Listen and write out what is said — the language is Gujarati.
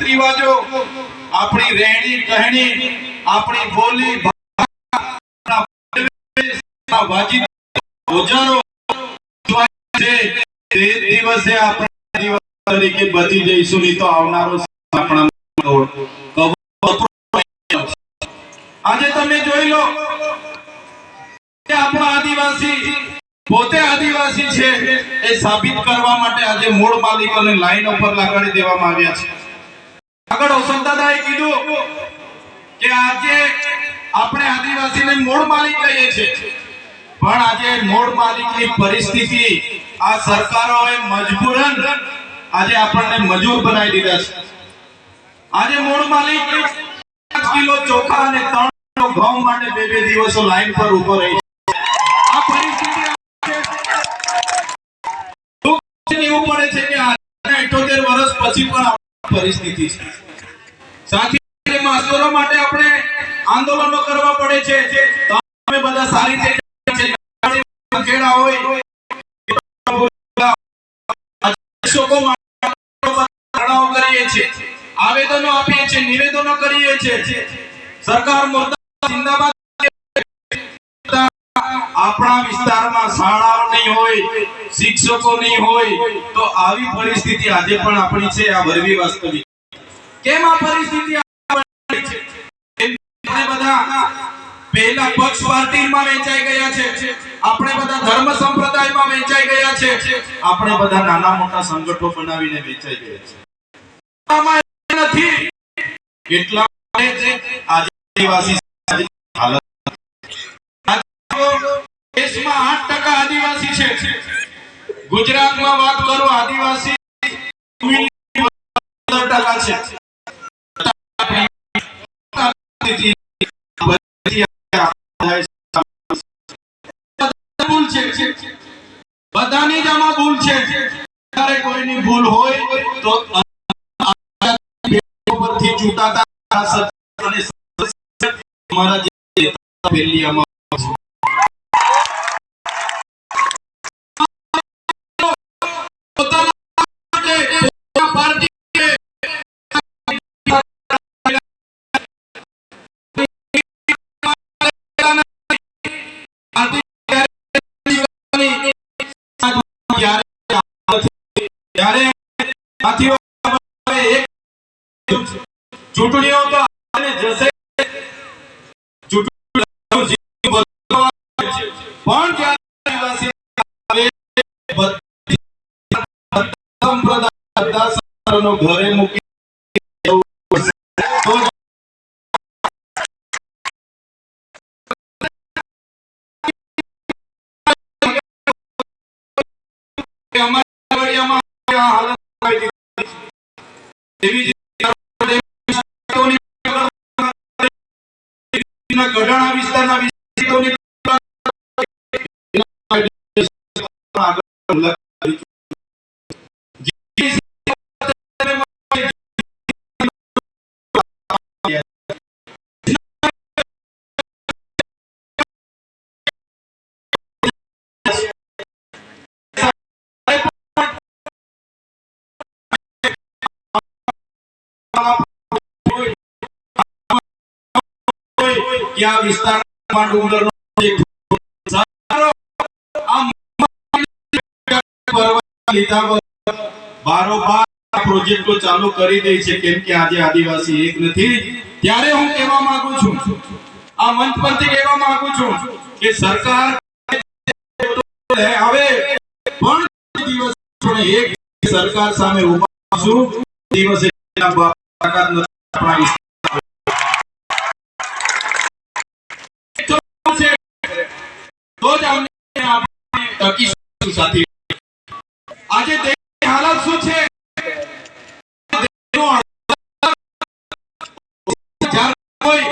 રીત આપણી રહેણી કહેણી, આપણી બોલી દિવસે આપણે તરીકે બચી જઈશું, નહીં તો આવનારો આપણા આજે તમે જોઈ લો કે આપણા આદિવાસી પોતે આદિવાસી છે, એ સાબિત કરવા માટે આજે મૂળ માલિકોને લાઈન ઉપર લગાડી દેવામાં આવ્યા છે. આગળ ઓસમ દાદાએ કીધું કે આજે આપણે આદિવાસીને મૂળ માલિક કહીએ છીએ પણ આજે મૂળ માલિકની પરિસ્થિતિ આ સરકારોએ મજબૂરન આજે આપણને મજૂર બનાવી દીધા છે આજે મૂળ માલિક પાંચ કિલો ચોખા અને ત્રણ કિલો ઘઉં માટે બે બે દિવસો લાઈન પર ઊભો રહી છે. આ પરિસ્થિતિ એવું પડે છે કે આજના 78 વર્ષ પછી પણ પરિસ્થિતિ. છે સાથી માસ્તરો માટે આપણે આંદોલનો કરવા પડે છે. તમે બધા સારી રીતે ખેડા હોય આવેદનો આપીએ છીએ, નિવેદનો કરીએ છીએ. સરકાર મુર્દાબાદ, જિંદાબાદ આપણા વિસ્તારમાં શાળાઓ નહીં હોય, શિક્ષકો નહીં હોય, તો આવી પરિસ્થિતિ આજે પણ આપણી છે, આ વરવી વાસ્તવિક. કેમ આ પરિસ્થિતિ આપણી બધા ધર્મ સંપ્રદાયમાં વેચાઈ ગયા છે? આપણે બધા નાના મોટા સંગઠો બનાવીને વેચાઈ ગયા છે. એટલા આદિવાસી છે. ગુજરાતમાં વાત કરો આદિવાસી બધાની જ આમાં ભૂલ છે. કોઈની ભૂલ હોય તો ચૂંટાતા અમારા જે ચૂંટણીઓ તો આવને જશે. પણ સંપ્રદાય ઘરે મૂકી અમારી. એવી ના ગઢાણા વિસ્તારના વિસ્તારોની કે આ વિસ્તારમાં ડુંગરનો બારોબાર એક નથી. કહેવા માંગુ છું કે સરકાર સરકાર સામે ઊભા દિવસે તો જ અમને આપણે ટકીશું સાથી. આજે દેશની હાલત શું છે? જ્યારે કોઈ